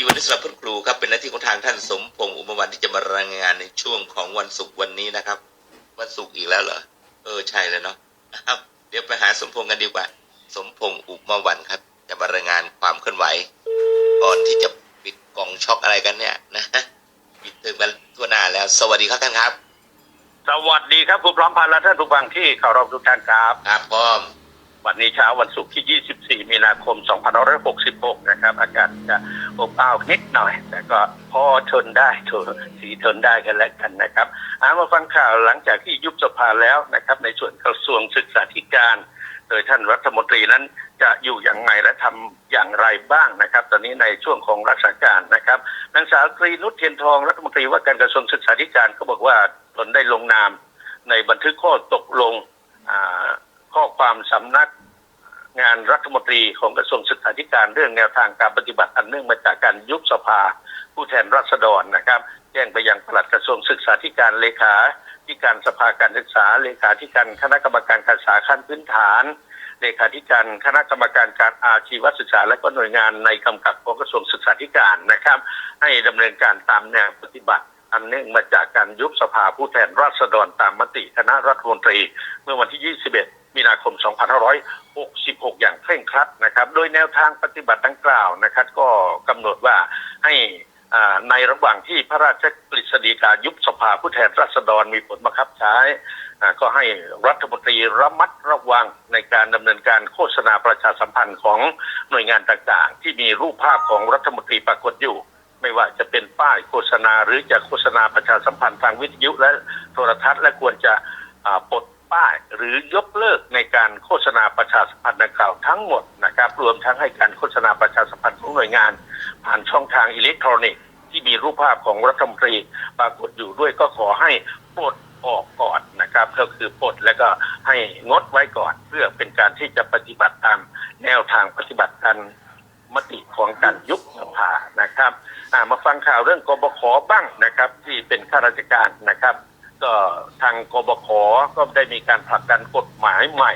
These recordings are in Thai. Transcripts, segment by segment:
ที่วันนี้สำหรับคุณครูครับเป็นหน้าที่ของทางท่านสมพงษ์อุมวันที่จะมารายงานในช่วงของวันศุกร์วันนี้นะครับ วันศุกร์อีกแล้วเหรอเออใช่เลยเนาะครับ เดี๋ยวไปหาสมพงษ์กันดีกว่า สมพงษ์อุมวันครับ จะมารายงานความเคลื่อนไหว ก่อนที่จะปิดกล่องช็อกอะไรกันเนี่ยนะปิดเทอมกันทั่วหน้าแล้ว สวัสดีครับท่านครับ สวัสดีครับคุณพร้อมพันธ์และท่านผู้ฟังที่เคารพทุกท่านครับ ครับพ่อม วันนี้เช้าวันศุกร์ที่ 24 มีนาคม 2566 นะครับ อากาศจะอบอ้าวนิดหน่อย แต่ก็พอทนได้ทนสีทนได้กันแล้วกันนะครับอามาฟังข่าวหลังจากที่ยุบสภาแล้วนะครับ ในส่วนกระทรวงศึกษาธิการ โดยท่านรัฐมนตรีนั้นจะอยู่อย่างไรและทำอย่างไรบ้างนะครับ ตอนนี้ในช่วงของรักษาการนะครับนางสาวตรีนุชเทียนทองรัฐมนตรีว่าการกระทรวงศึกษาธิการก็บอกว่าตนได้ลงนาม ในบันทึกข้อตกลงอ่า ข้อความสำนักงานรัฐมนตรีของกระทรวงศึกษาธิการเรื่องแนวทางการปฏิบัติอันเนื่องมาจากการยุบสภา ผู้แทนราษฎรนะครับ แจ้งไปยังปลัดกระทรวงศึกษาธิการเลขาธิการสภาการศึกษาเลขาธิการคณะกรรมการการศึกษาขั้นพื้นฐานเลขาธิการคณะกรรมการการอาชีวศึกษาและก็หน่วยงานในกำกับของกระทรวงศึกษาธิการนะครับ ให้ดำเนินการตามแนวปฏิบัติ อันเนื่องมาจากการยุบสภาผู้แทนราษฎรตามมติคณะรัฐมนตรี เมื่อวันที่ 21 มีนาคม 2566 อย่างเคร่งครัดนะครับ โดยแนวทางปฏิบัติดังกล่าวนะครับ ก็กำหนดว่าให้ในระหว่างที่พระราชกฤษฎีกายุบสภาผู้แทนราษฎรมีผลบังคับใช้ ก็ให้รัฐมนตรีระมัดระวังในการดำเนินการโฆษณาประชาสัมพันธ์ของหน่วยงานต่างๆ ที่มีรูปภาพของรัฐมนตรีปรากฏอยู่ ไม่ว่าจะเป็นป้ายโฆษณาหรือจะโฆษณาประชาสัมพันธ์ทางวิทยุและโทรทัศน์และควรจะปลด ป้ายหรือยกเลิกในการโฆษณาประชาสัมพันธ์ดังกล่าวทั้งหมดนะครับ รวมทั้งให้การโฆษณาประชาสัมพันธ์ของหน่วยงาน ผ่านช่องทางอิเล็กทรอนิกส์ที่มีรูปภาพของรัฐมนตรีปรากฏอยู่ด้วยก็ขอให้ปลดออกก่อนนะครับ ก็คือปลดแล้วก็ให้งดไว้ก่อน เพื่อเป็นการที่จะปฏิบัติตามแนวทางปฏิบัติการมติของการยุบสภานะครับมาฟังข่าวเรื่องกบขบ้างนะครับ ที่เป็นข้าราชการนะครับ ก็ทางกบขก็ได้มีการผลักดันกฎหมายใหม่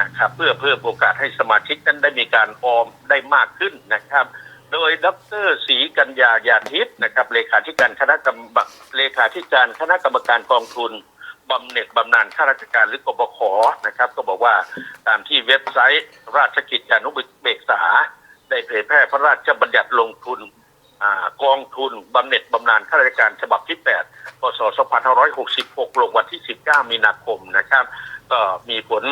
นะครับเพื่อเพิ่มโอกาสให้สมาชิกนั้นได้มีการออมได้มากขึ้นนะครับ โดยดรศรีกัญญาญาทิพย์นะครับเลขาธิการคณะกรรมเลขาธิการคณะกรรมการกองทุนบำเหน็จบำนาญข้าราชการหรือกบขนะครับ ก็บอกว่าตามที่เว็บไซต์ราชกิจจานุเบกษา ได้เผยแพร่พระราชบัญญัติลงทุน กองทุนบำเหน็จบำนาญข้าราชการฉบับที่ 8 พศ 2566 ลงวันที่ 19 มีนาคมนะครับ ก็มีผล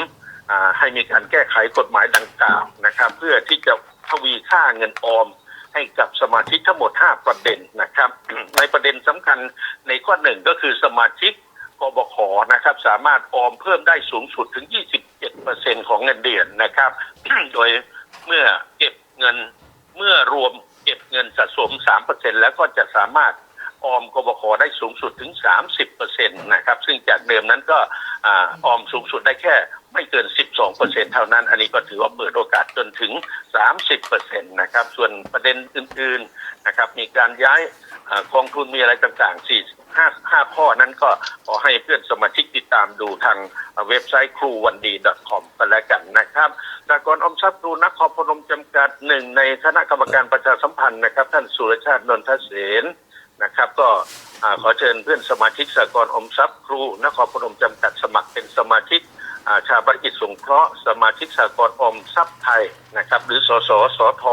ให้มีการแก้ไขกฎหมายดังกล่าวนะครับ เพื่อที่จะทวีค่าเงินออมให้กับสมาชิกทั้งหมด 5 ประเด็นนะครับ ในประเด็นสำคัญในข้อหนึ่งก็คือสมาชิกกบขนะครับ สามารถออมเพิ่มได้สูงสุดถึง 27%ของเงินเดือนนะครับ โดยเมื่อเก็บเงินเมื่อรวม เก็บเงินสะสม 3%แล้วก็จะสามารถออมกบขได้สูงสุดถึง 30%นะครับ ซึ่งจากเดิมนั้นก็ออมสูงสุดได้แค่ไม่เกิน 12%เท่านั้น อันนี้ก็ถือว่าเปิดโอกาสจนถึง 30%นะครับ ส่วนประเด็นอื่น ๆ นะครับ มีการย้ายกองทุนมีอะไรต่างๆ 4 5 5ข้อนั้นก็ขอให้เพื่อนสมาชิกติดตามดูทางเว็บไซต์ครูวันดี .com กันแล้วกันนะครับสากลออมทรัพย์ครูนครพนมจำกัดหนึ่งในคณะกรรมการประชาสัมพันธ์นะครับ ท่านสุรชาตินนทเสนนะครับก็ขอเชิญเพื่อนสมาชิกสากลออมทรัพย์ครูนครพนมจำกัดสมัครเป็นสมาชิกอ่าชาติกิจสงเคราะห์สมาชิกสากลออมทรัพย์ไทยนะครับ หรือสสสท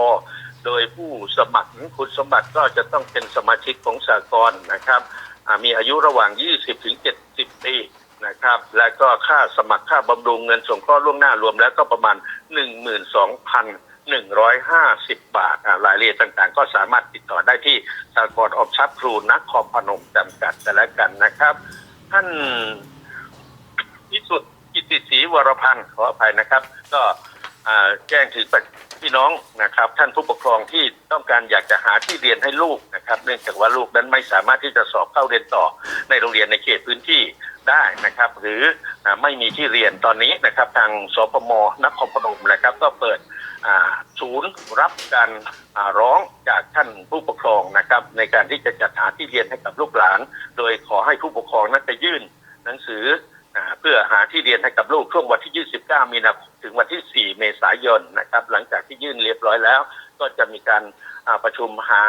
โดยผู้สมัครคุณสมบัติก็จะต้องเป็นสมาชิกของสากลนะครับ มีอายุระหว่าง 20 ถึง 70 ปีนะครับ และก็ค่าสมัครค่าบำรุงเงินสงเคราะห์ล่วงหน้ารวมแล้วก็ประมาณ 12,150 บาทรายละเอียดต่างๆ ก็สามารถติดต่อได้ที่สากลออมทรัพย์ครูนครพนมจำกัดกันแล้วกันนะครับ ท่านพิสุทธิ์กิติศรีวรพันธ์ขออภัยนะครับ ก็แจ้งถึงพี่น้องนะครับ ท่านผู้ปกครองที่ต้องการอยากจะหาที่เรียนให้ลูก นะครับ เนื่องจากว่าลูกนั้นไม่สามารถที่จะสอบเข้าเรียนต่อในโรงเรียนในเขตพื้นที่ได้นะครับ หรือไม่มีที่เรียนตอนนี้นะครับ ทางสพมนครพนมนะครับ ก็เปิดศูนย์รับการร้องจากท่านผู้ปกครองนะครับ ในการที่จะจัดหาที่เรียนให้กับลูกหลาน โดยขอให้ผู้ปกครองนั้นไปยื่นหนังสืออเพื่อหาที่เรียนให้กับลูกช่วงวันที่ 29 มีนาคมถึงวันที่ 4 เมษายนนะครับ หลังจากที่ยื่นเรียบร้อยแล้ว ก็จะมีการประชุมหา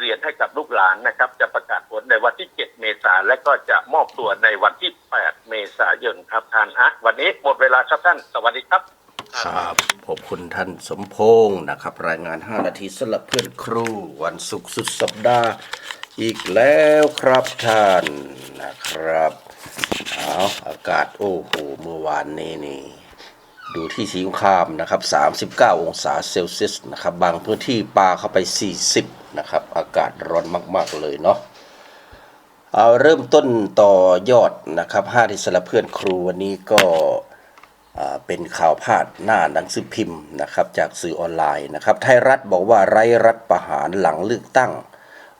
เรียนให้กับลูกหลานนะครับ จะประกาศผลในวันที่ 7 เมษายนและก็จะมอบตัวในวันที่ 8 เมษายนครับท่านฮะวันนี้หมดเวลาครับท่าน สวัสดีครับ ครับขอบคุณท่านสมพงศ์นะครับ รายงาน 5 นาทีสำหรับเพื่อนครู วันศุกร์สุดสัปดาห์ อีกแล้วครับท่านนะครับเอาอากาศโอ้โหเมื่อวานนี้นี่ดูที่สีสงครามนะครับ 39 องศาเซลเซียสนะครับ บางพื้นที่ปลาเข้าไป 40 นะครับ อากาศร้อนมาก ๆ เลยเนาะเอาเริ่มต้นต่อยอดนะครับ5ที่สำหรับเพื่อนครูวันนี้ก็เป็นข่าวพาดหน้าหนังสือพิมพ์นะครับจากสื่อออนไลน์นะครับ ไทยรัฐบอกว่าไร้รัฐประหารหลังเลือกตั้ง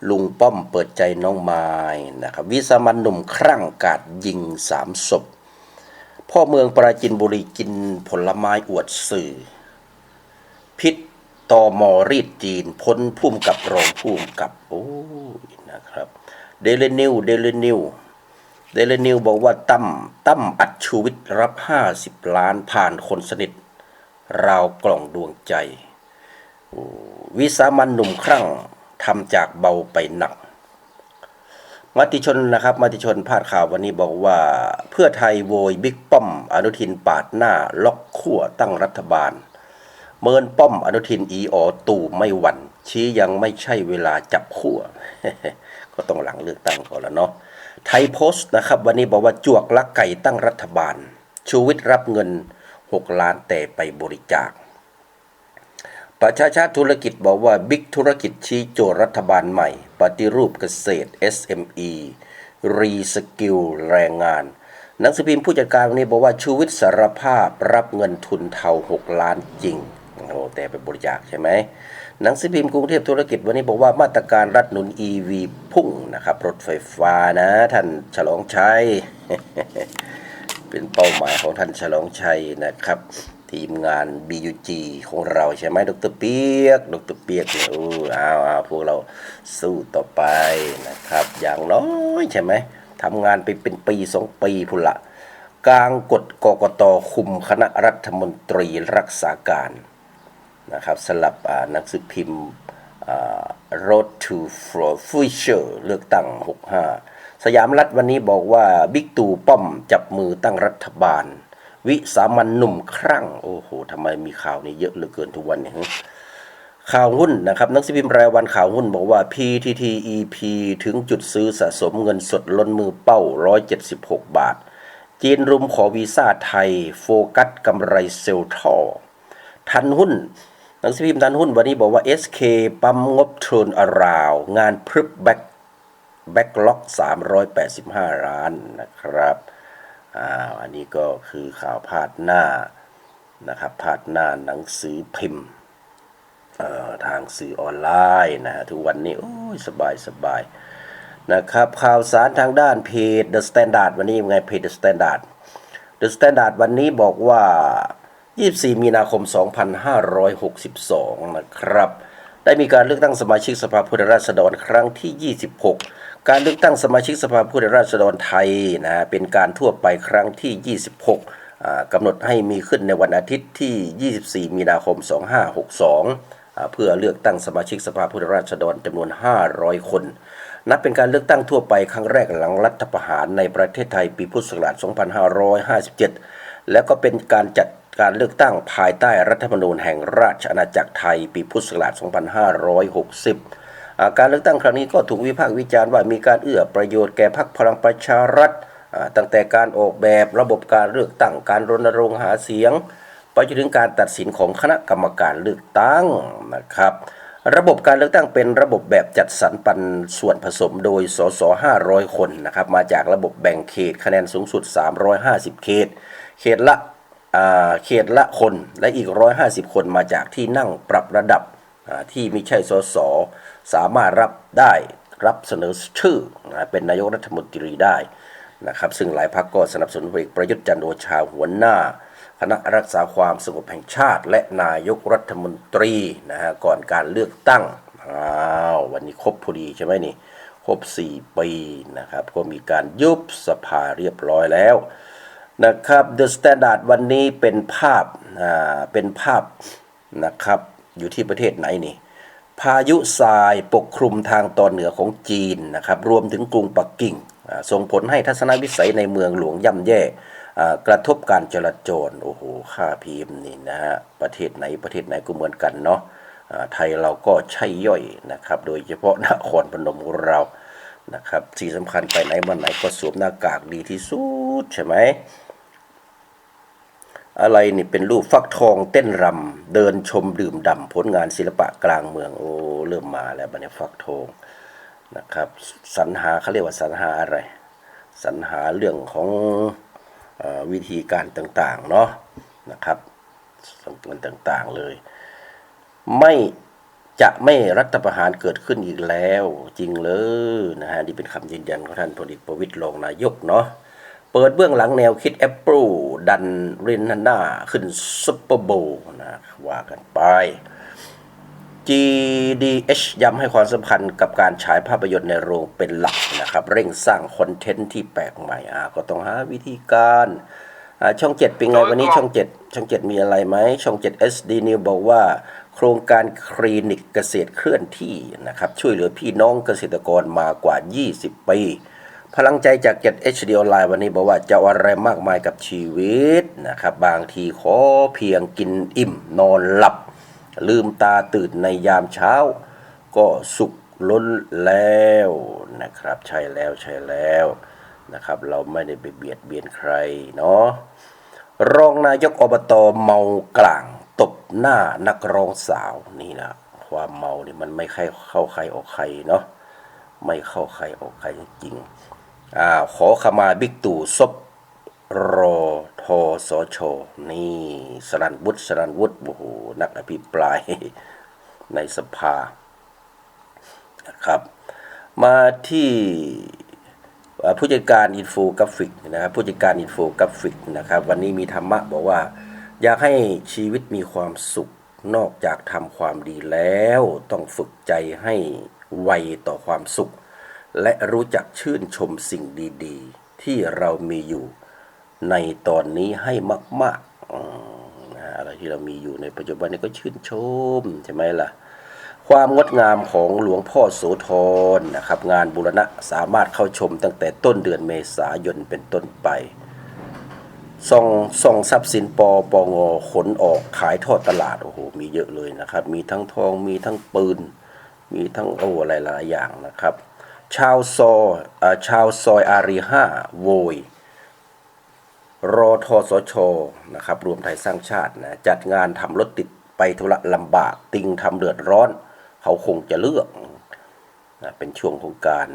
ลุงป้อมเปิดใจน้องไม้นะครับ วิสามันหนุ่มครั่งกาดยิงสามศพ พ่อเมืองปราจินบุรีกินผลไม้อวดสื่อ พิษ ตอมอรีดจีน พ้นพุ่มกับรองพุ่มกับ โอ้ยนะครับ เดลนิวเดลนิวเดลนิวบอกว่าตั้มตั้มอัดชูวิทย์รับ 50 ล้านผ่านคนสนิท ราวกล่องดวงใจ วิสามันหนุ่มครั่งทำจากเบาไปหนักมติชนนะครับมติชนพาดข่าววันนี้บอกว่า เพื่อไทยโวยบิ๊กป้อม อนุทินปาดหน้า ล็อกขั้วตั้งรัฐบาล เมินป้อมอนุทินอีออตู่ไม่หวั่นชี้ยังไม่ใช่เวลาจับขั้วก็ต้องหลังเลือกตั้งก่อนแล้วเนาะไทยโพสต์นะครับ วันนี้บอกว่าจวกลักไก่ตั้งรัฐบาล ชูวิทย์รับเงิน 6 ล้านแต่ไปบริจาค ประชาชาติธุรกิจบอกว่าบิ๊กธุรกิจชี้โจทย์รัฐบาลใหม่ ปฏิรูปเกษตร SME รีสกิลแรงงานหนังสือพิมพ์ผู้จัดการวันนี้บอกว่าชูวิทย์สารภาพรับเงินทุนเทา 6 ล้านจริง โอ้แต่ไปบริจาคใช่ไหมหนังสือพิมพ์กรุงเทพธุรกิจวันนี้บอกว่ามาตรการรัฐหนุน EV พุ่งนะครับ รถไฟฟ้านะท่านฉลองชัย เป็นเป้าหมายของท่านฉลองชัยนะครับ ทีมงาน BUG ของเราใช่ไหมดรเปียกดรเปียกเนี่ยอ้เอาเอาพวกเราสู้ต่อไปนะครับ อย่างน้อยใช่ไหมทำงานไปเป็นปีสองปีพุ่นละกลางกฎกกตคุมคณะรัฐมนตรีรักษาการ นะครับสลับนังสือพิมพ์ Road to Future เลือกตั้ง 65 สยามรัฐวันนี้บอกว่าบิ๊กตู่ป้อมจับมือตั้งรัฐบาล วิสามันหนุ่มครั่ง โอ้โหทำไมมีข่าวนี้เยอะเหลือเกินทุกวันเนี่ยข่าวหุ้นนะครับนังสือพิมพ์รายวันข่าวหุ้นบอกว่า PTTEP ถึงจุดซื้อสะสมเงินสดล้นมือเป้า 176 บาท จีนรุมขอวีซ่าไทย โฟกัสกำไรเซลท่อทันหุ้น หนังสือพิมพ์ทันหุ้นวันนี้บอกว่า SK ปั๊มงบทุนอาราว งานพรึบแบ็คแบ็คล็อก385 ล้านนะครับอ่าอันนี้ก็คือข่าวพาดหน้านะครับพาดหน้าหนังสือพิมพ์ทางสื่อออนไลน์นะฮะทุกวันนี้โอ้ยสบายสบายนะครับข่าวสารทางด้านเพจ The Standard วันนี้ยังไงเพจ The Standard The Standard วันนี้บอกว่า 24 มีนาคม 2562 นะครับ ได้มีการเลือกตั้งสมาชิกสภาผู้แทนราษฎรครั้งที่ 26 การเลือกตั้งสมาชิกสภาผู้แทนราษฎรไทยนะเป็นการทั่วไปครั้งที่ 26กำหนดให้มีขึ้นในวันอาทิตย์ที่ 24 มีนาคม 2562อ่าเพื่อเลือกตั้งสมาชิกสภาผู้แทนราษฎรจำนวน 500 คนนับเป็นการเลือกตั้งทั่วไปครั้งแรกหลังรัฐประหารในประเทศไทยปีพุทธศักราช 2557 แล้วก็เป็นการจัด การเลือกตั้งภายใต้รัฐธรรมนูญแห่งราชอาณาจักรไทย ปีพุทธศักราช 2560าการเลือกตั้งครั้งนี้ก็ถูกวิพากษ์วิจารณ์ว่ามีการเอื้อประโยชน์แก่พรรคพลังประชารัฐ ตั้งแต่การออกแบบระบบการเลือกตั้งการรณรงค์หาเสียง ไปจนถึงการตัดสินของคณะกรรมการเลือกตั้งนะครับระบบการเลือกตั้งเป็นระบบแบบจัดสรรปันส่วนผสมโดย สส 500 คนนะครับ มาจากระบบแบ่งเขตคะแนนสูงสุด 350 เขต เขตละ เขตละคนและอีก 150 คนมาจากที่นั่งปรับระดับที่ไม่ใช่สสสามารถรับได้รับเสนอชื่อเป็นนายกรัฐมนตรีได้นะครับซึ่งหลายพรรคก็สนับสนุนพลเอกประยุทธ์จันทร์โอชาหัวหน้า คณะรักษาความสงบแห่งชาติ และนายกรัฐมนตรีนะฮะก่อนการเลือกตั้งอ้าววันนี้ครบพอดีใช่ไหมนี่ครบ 4 ปีนะครับก็มีการยุบสภาเรียบร้อยแล้ว นะครับ The Standard วันนี้เป็นภาพอ่าเป็นภาพนะครับอยู่ที่ประเทศไหนนี่ พายุทรายปกคลุมทางตอนเหนือของจีนนะครับรวมถึงกรุงปักกิ่งอ่าส่งผลให้ทัศนวิสัยในเมืองหลวงย่ำแย่กระทบการจราจรโอ้โหค่าพีมนี่นะฮะประเทศไหนประเทศไหนก็เหมือนกันเนาะไทยเราก็ใช่ย่อยนะครับ โดยเฉพาะนครพนมของเรานะครับที่สำคัญไปไหนมาไหนก็สวมหน้ากากดีที่สุดใช่ไหม อะไรนี่เป็นรูปฟักทองเต้นรำเดินชมดื่มด่ำผลงานศิลปะกลางเมืองโอ้เริ่มมาแล้วบันนี้ฟักทองนะครับสรรหาเขาเรียกว่าสรรหาอะไรสรรหาเรื่องของออวิธีการต่างๆเนาะนะครับมันต่างๆเลย ไม่จะไม่รัฐประหารเกิดขึ้นอีกแล้ว จริงเลยนะฮะนี่เป็นคำยืนยันของท่านพลเอกประวิตรรองนายกเนาะ เปิดเบื้องหลังแนวคิด Apple ดันเรนนาน่าขึ้นซุปเปอร์โบว์นะว่ากันไป GDH ย้ำให้ความสำคัญกับการฉายภาพยนตร์ในโรงเป็นหลักนะครับ เร่งสร้างคอนเทนต์ที่แปลกใหม่อ่าก็ต้องหาวิธีการอ่าช่อง7เป็นไงวันนี้ช่อง7ช่อง7มีอะไรไหมช่อง7 SD New บอกว่า โครงการคลินิกเกษตรเคลื่อนที่นะครับ ช่วยเหลือพี่น้องเกษตรกรมากว่า 20 ปี พลังใจจาก7 HD Online วันนี้บอกว่าจะอะไรมากมายกับชีวิตนะครับ บางทีขอเพียงกินอิ่มนอนหลับ ลืมตาตื่นในยามเช้า ก็สุขล้นแล้วนะครับ ใช่แล้วใช่แล้วนะครับ เราไม่ได้ไปเบียดเบียนใครเนาะรองนายกอบตเมากลาง ตบหน้านักร้องสาวนี่นะความเมานี่มันไม่ใครเข้าใครออกใครเนาะไม่เข้าใครออกใครจริง อขอขมาบิ๊กตู่ซบรอทอสชนี่สรันวุฒิสรันวุฒิโอ้โหนักอภิปรายในสภานะครับ มาที่ผู้จัดการอินโฟกราฟิกนะครับผู้จัดการอินโฟกราฟิกนะครับ วันนี้มีธรรมะบอกว่า อยากให้ชีวิตมีความสุขนอกจากทำความดีแล้ว ต้องฝึกใจให้ไวต่อความสุข และรู้จักชื่นชมสิ่งดีๆ ที่เรามีอยู่ในตอนนี้ให้มากๆอืมนะอะไรที่เรามีอยู่ในปัจจุบันนี้ก็ชื่นชมใช่ไหมล่ะ ความงดงามของหลวงพ่อโสธรนะครับ งานบูรณะสามารถเข้าชมตั้งแต่ต้นเดือนเมษายนเป็นต้นไปส่องส่องทรัพย์สินปอปองอขนออกขายทอดตลาดโอ้โหมีเยอะเลยนะครับ มีทั้งทองมีทั้งปืน มีทั้งโอ้อะไรหลายอย่างนะครับ ชาวซอยเอ่อชาวซอยอารีห้าโวยรอทอสชนะครับรวมไทยสร้างชาตินะจัดงานทำรถติดไปธุระลำบาก ติงทำเดือดร้อน เขาคงจะเลือกนะเป็นช่วงของการ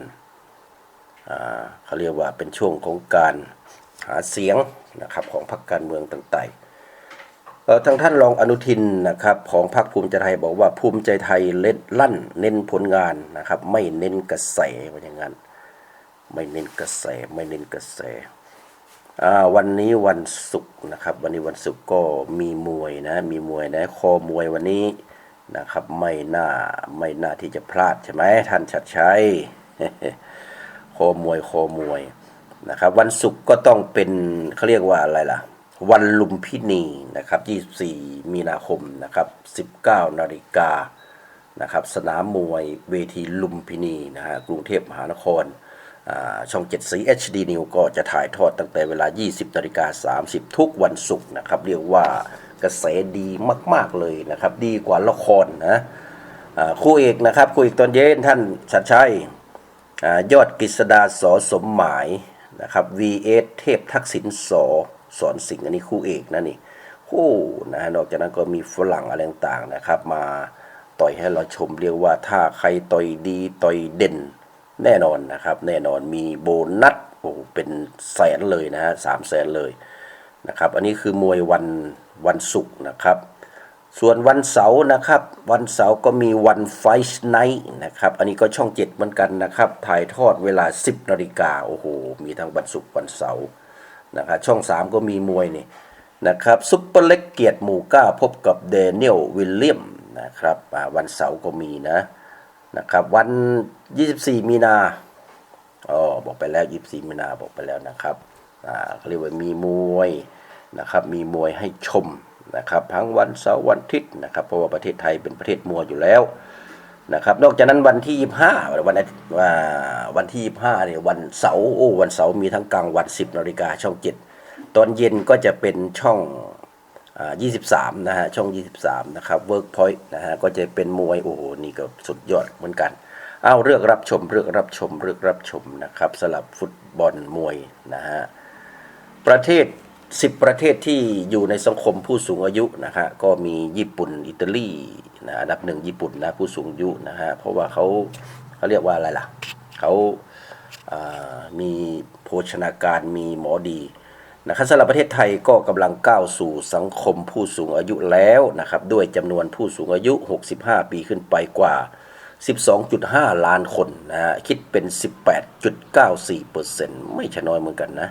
เขาเรียกว่าเป็นช่วงของการหาเสียงนะครับของพรรคการเมืองต่างๆ ทางท่านรองอนุทินนะครับของพรรคภูมิใจไทยบอกว่าภูมิใจไทยเล่นลั่น เน้นผลงานนะครับ ไม่เน้นกระแสว่าอย่างนั้น ไม่เน้นกระแสไม่เน้นกระแสวันนี้วันศุกร์นะครับ วันนี้วันศุกร์ก็มีมวยนะมีมวยนะคอมวยวันนี้นะครับไม่น่าไม่น่าที่จะพลาดใช่ไหมท่านชัดชัยคอมวยคอมวยนะครับ วันศุกร์ก็ต้องเป็นเขาเรียกว่าอะไรล่ะ วันลุมพินีนะครับ24 มีนาคมนะครับ19 นาฬิกานะครับสนามมวยเวทีลุมพินีนะฮะกรุงเทพมหานครอ่าช่อง 7 สี HD New ก็จะถ่ายทอดตั้งแต่เวลา 20นาฬิกา30 ทุกวันศุกร์นะครับ เรียกว่ากระแสดีมากๆเลยนะครับ ดีกว่าละครนะคู่เอกนะครับคู่เอกตอนเย็นท่านชัดชัยอยอดกฤษดาสอสมหมายนะครับ VS เทพทักษิณสอ สอนสิงอันนี้คู่เอกนะนี่คู่นะนอกจากนั้นก็มีฝรั่งอะไรต่างๆนะครับ มาต่อยให้เราชมเรียกว่าถ้าใครต่อยดีต่อยเด่นแน่นอนนะครับ แน่นอนมีโบนัสโอ้เป็นแสนเลยนะฮะสามแสนเลยนะครับ อันนี้คือมวยวันวันศุกร์นะครับ ส่วนวันเสาร์นะครับ วันเสาร์ก็มีวันไฟท์ไนท์นะครับ อันนี้ก็ช่องเจ็ดเหมือนกันนะครับ ถ่ายทอดเวลา 10นาฬิกาโอ้โห มีทั้งวันศุกร์วันเสาร์ นะครับช่อง 3 ก็มีมวยนี่นะครับซุปเปอร์เล็กเกียรติหมู่ก้าพบกับเดเนียลวิลเลียมนะครับวันเสาร์ก็มีนะนะครับวัน 24 มีนาอ๋อบอกไปแล้ว 24 มีนาบอกไปแล้วนะครับอ่าเขาเรียกว่ามีมวยนะครับมีมวยให้ชมนะครับทั้งวันเสาร์วันอาทิตย์นะครับเพราะว่าประเทศไทยเป็นประเทศมวยอยู่แล้ว นะครับนอกจากนั้นวันที่ยี่ห้าวันว่าวันที่ยี่ห้าเนี่ยวันเสาร์โอ้วันเสาร์มีทั้งกลางวันสิบนาฬิกาช่องเจ็ดตอนเย็นก็จะเป็นช่องอ่า23นะฮะช่อง 23 นะครับ Workpoint นะฮะก็จะเป็นมวยโอ้โหนี่ก็สุดยอดเหมือนกันเอาเลือกรับชมเลือกรับชมเลือกรับชมนะครับสลับฟุตบอลมวยนะฮะประเทศ 10 ประเทศที่อยู่ในสังคมผู้สูงอายุนะฮะก็มีญี่ปุ่น อิตาลี นะอันดับหนึ่งญี่ปุ่นนะผู้สูงอายุนะฮะเพราะว่าเขาเขาเรียกว่าอะไรล่ะเขาามีโภชนาการมีหมอดีนะครับสำหรับประเทศไทยก็กำลังก้าวสู่สังคมผู้สูงอายุแล้วนะครับด้วยจำนวนผู้สูงอายุ 65 ปีขึ้นไปกว่า 12.5 ล้านคนนะฮะคิดเป็น 18.94%ไม่ใช่น้อยเหมือนกันนะ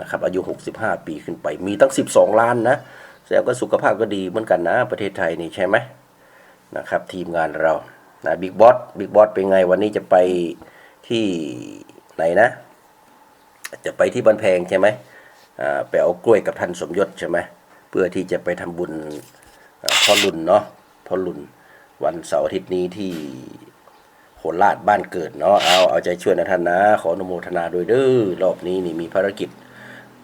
นะครับอายุ 65 ปีขึ้นไปมีตั้ง 12 ล้านนะแสดงว่าสุขภาพก็ดีเหมือนกันนะ ประเทศไทยนี่ใช่ไหม นะครับทีมงานเรานะบิ๊กบอสบิ๊กบอสเป็นไงวันนี้จะไปที่ไหนนะ จะไปที่บันแพงใช่ไหมไปเอากล้วยกับท่านสมยศใช่ไหมเพื่อที่จะไปทำบุญพ่อลุนเนาะพ่อลุนวันเสาร์อาทิตย์นี้ที่โคราชบ้านเกิดเนาะเอาเอาใจช่วยนะท่านนะ ขออนุโมทนาโดวยเด้อรอบนี้นี่มีภารกิจ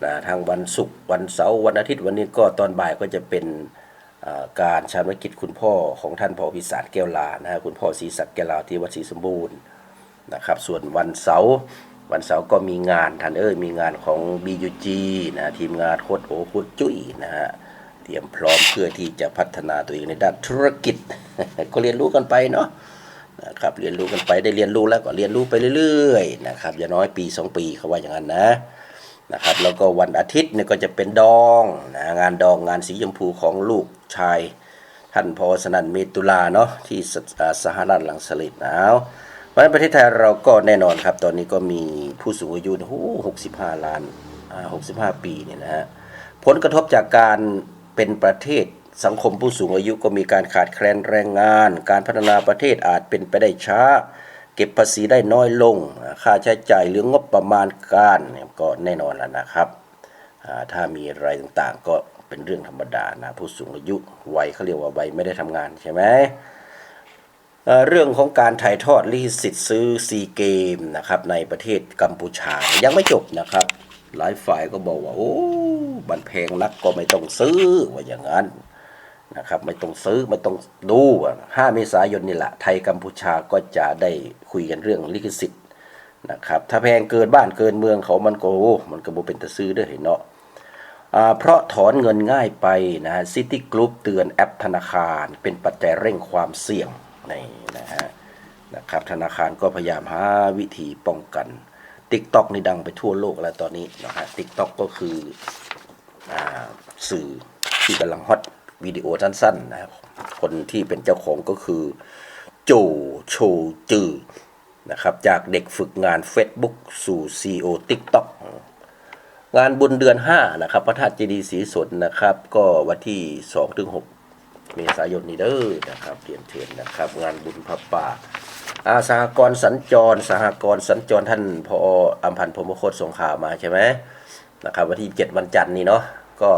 นะทางวันศุกร์วันเสาร์วันอาทิตย์วันนี้ก็ตอนบ่ายก็จะเป็น การชาญกิจคุณพ่อของท่านพ่อพิสารแก้วลานะฮะคุณพ่อศรีศักดิ์แก้วลาที่วัดศรีสมบูรณ์นะครับส่วนวันเสาร์วันเสาร์ก็มีงานท่านเอ้ยมีงานของ BUG นะทีมงานโคดโอโคดจุ้ยนะฮะเตรียมพร้อมเพื่อที่จะพัฒนาตัวเองในด้านธุรกิจ ก็เรียนรู้กันไปเนาะนะครับเรียนรู้กันไปได้เรียนรู้แล้วก็เรียนรู้ไปเรื่อยๆนะครับอย่าน้อยปี 2 ปีเขาว่าอย่างนั้นนะ นะครับแล้วก็วันอาทิตย์เนี่ยก็จะเป็นดองนะงานดองงานสีชมพูของลูกชาย ท่านพอสนันเมตุลาเนาะที่สสหรัฐหลังสลิดหนาวเพราะประเทศไทยเราก็แน่นอนครับ ตอนนี้ก็มีผู้สูงอายุโอ้โห65ล้านอ่า65ปีเนี่ยนะฮะผลกระทบจากการเป็นประเทศสังคมผู้สูงอายุก็มีการขาดแคลนแรงงาน การพัฒนาประเทศอาจเป็นไปได้ช้า เก็บภาษีได้น้อยลง ค่าใช้จ่ายหรืองบประมาณการก็แน่นอนแล้วนะครับถ้ามีอะไรต่างๆ ก็เป็นเรื่องธรรมดานะผู้สูงอายุวัยเขาเรียกว่าวัยไม่ได้ทำงานใช่ไหมเรื่องของการถ่ายทอดลิขสิทธิ์ซื้อซีเกมนะครับในประเทศกัมพูชายังไม่จบนะครับ หลายฝ่ายก็บอกว่าโอ้มันแพงนักก็ไม่ต้องซื้อว่าอย่างนั้น นะครับไม่ต้องซื้อไม่ต้องดูห้าเมษายนนี่แหละไทยกัมพูชาก็จะได้คุยกันเรื่องลิขสิทธิ์นะครับถ้าแพงเกินบ้านเกินเมืองเขามันก็โอ้มันก็บ่เป็นตะซื้อด้อเห็นเนาะเพราะถอนเงินง่ายไปนะฮะซิตี้กรุ๊ปเตือนแอปธนาคารเป็นปัจจัยเร่งความเสี่ยงนี่นะฮะนะครับธนาคารก็พยายามหาวิธีป้องกัน t ิ k t o k นี่ดังไปทั่วโลกแล้วตอนนี้นะฮะ t ิ k t o k ก็คืออสื่อที่กำลังฮอต วิดีโอสั้นๆนะครับ คนที่เป็นเจ้าของก็คือ โจโชจือนะครับ จากเด็กฝึกงาน Facebook สู่ CEO TikTok งานบุญเดือน 5 นะครับ พระธาตุเจดีย์ศรีสนนะครับ ก็วันที่2ถึง6เมษายนนี้เด้อนะครับเรียนเชิญนะครับ งานบุญพระป่าอาสหกรณ์สัญจร สหกรณ์สัญจรท่านพออัมพันธ์พรมโคตรสงข่าวมาใช่ไหมนะครับ วันที่ 7 วันจันทร์นี้เนาะก็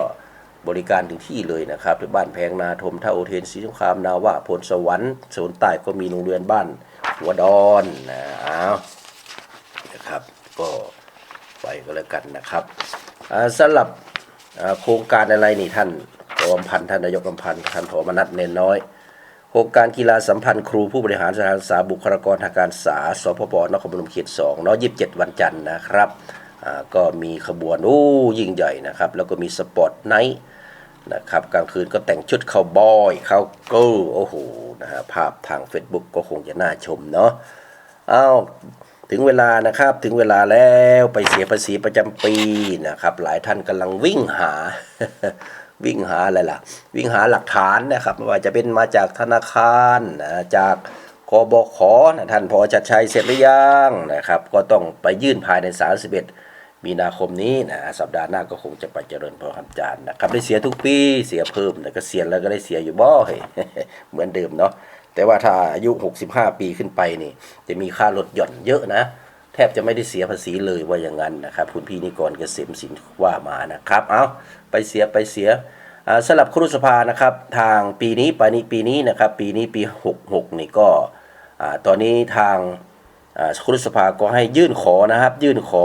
บริการถึงที่เลยนะครับที่บ้านแพงนาทมท่าโอเทนศรีสงครามนาวะพลสวรรค์โซนใต้ก็มีโรงเรียนบ้านหัวดอนนะอ้าวนะครับ ก็ไปก็แล้วกันนะครับสำหรับโครงการอะไรนี่ท่านรอมพันธ์ท่านนายกกำพันธ์ท่านผอมนัทเนนน้อยโครงการกีฬาสัมพันธ์ครูผู้บริหารสถานศึกษาบุคลากรทางการศึกษาสพปนครพนมเขตสองเนาะยีิบเจ็ดวันจันทร์นะครับก็มีขบวนโอ้ยิ่งใหญ่นะครับ แล้วก็มีสปอร์ตไนท์ นะครับกลางคืนก็แต่งชุดคาวบอยคาวเกิลโอ้โหนะฮะภาพทาง Facebook ก็คงจะน่าชมเนาะอ้าวถึงเวลานะครับถึงเวลาแล้วไปเสียภาษีประจำปีนะครับ หลายท่านกำลังวิ่งหา วิ่งหาอะไรล่ะ วิ่งหาหลักฐานนะครับ ไม่ว่าจะเป็นมาจากธนาคารนะจากกบขนะท่านพอจัดชัยเสร็จหรือยังนะครับ ก็ต้องไปยื่นภายใน 31 มีนาคมนี้นะสัปดาห์หน้าก็คงจะไปเจริญพรคำจานนะครับได้เสียทุกปีเสียเพิ่มแต่ก็เสียแล้วก็ได้เสียอยู่บ่เฮ้เหมือนเดิมเนาะแต่ว่าถ้าอายุ 65 ปีขึ้นไปนี่ จะมีค่าลดหย่อนเยอะนะแทบจะไม่ได้เสียภาษีเลยว่าอย่างนั้นนะครับคุณพี่นิกรเกษมสินว่ามานะครับ เอาไปเสียไปเสียสำหรับครุสภานะครับทางปีนี้ปานี้ปีนี้นะครับปีนี้ปี 66 นี่ก็อตอนนี้ทางครุสภาก็ให้ยื่นขอนะครับ ยื่นขอ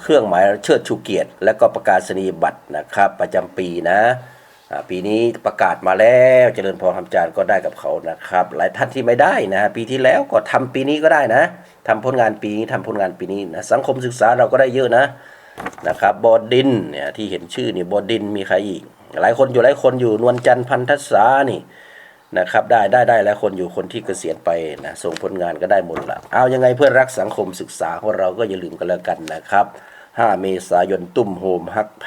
เครื่องหมายเชิดชูเกียรติ และก็ประกาศนียบัตรนะครับประจำปีนะปีนี้ประกาศมาแล้วเจริญพรคำจารย์ก็ได้กับเขานะครับ หลายท่านที่ไม่ได้นะปีที่แล้วก็ทำปีนี้ก็ได้นะทำผลงานปีนี้ทำผลงานปีนี้นะสังคมศึกษาเราก็ได้เยอะนะนะครับบอดินเนี่ยที่เห็นชื่อนี่บอดินมีใครอีก หลายคนอยู่หลายคนอยู่นวลจันทร์พันทัศานี่ นะครับได้ได้ได้หลายคนอยู่คนที่เกษียณไปนะส่งผลงานก็ได้หมดละเอายังไงเพื่อรักสังคมศึกษาของเราก็อย่าลืมกันแล้วกันนะครับ 5 เมษายนตุ้มโฮมฮักแพ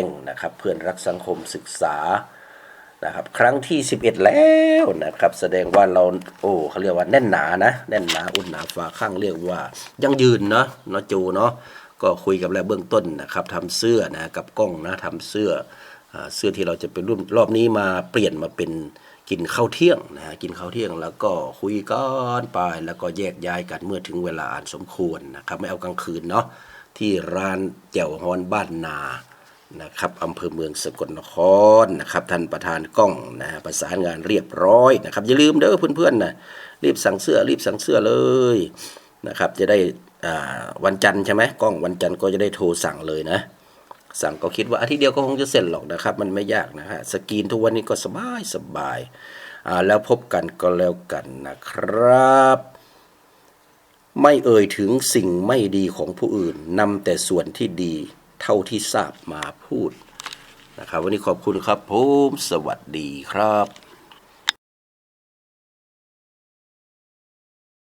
งนะครับเพื่อนรักสังคมศึกษานะครับครั้งที่ 11 แล้วนะครับแสดงว่าเราโอ้เขาเรียกว่าแน่นหนานะแน่นหนาอุ่นหนาฝาข้างเรียกว่ายังยืนเนาะเนาะจูเนาะก็คุยกับแล้วเบื้องต้นนะครับทำเสื้อนะกับกล้องนะทำเสื้ออเสื้อที่เราจะเป็นรุ่นรอบนี้มาเปลี่ยนมาเป็น กินข้าวเที่ยงนะฮะกินข้าวเที่ยงแล้วก็คุยกันไปแล้วก็แยกย้ายกันเมื่อถึงเวลาอันสมควรนะครับไม่เอากลางคืนเนาะที่ร้านแจ่วฮอนบ้านนานะครับอำเภอเมืองสกลนครนะครับท่านประธานกล้องนะฮะประสานงานเรียบร้อยนะครับอย่าลืมเด้อเพื่อนๆนะรีบสั่งเสื้อรีบสั่งเสื้อเลยนะครับจะได้วันจันทร์ใช่ไหมกล้องวันจันทร์ก็จะได้โทรสั่งเลยนะ สั่งก็คิดว่าอาทิตย์เดียวก็คงจะเสร็จหรอกนะครับ มันไม่ยากนะฮะสกรีนทุกวันนี้ก็สบายสบายอ่าแล้วพบกันก็แล้วกันนะครับ ไม่เอ่ยถึงสิ่งไม่ดีของผู้อื่นนำแต่ส่วนที่ดีเท่าที่ทราบมาพูดนะครับ วันนี้ขอบคุณครับผมสวัสดีครับ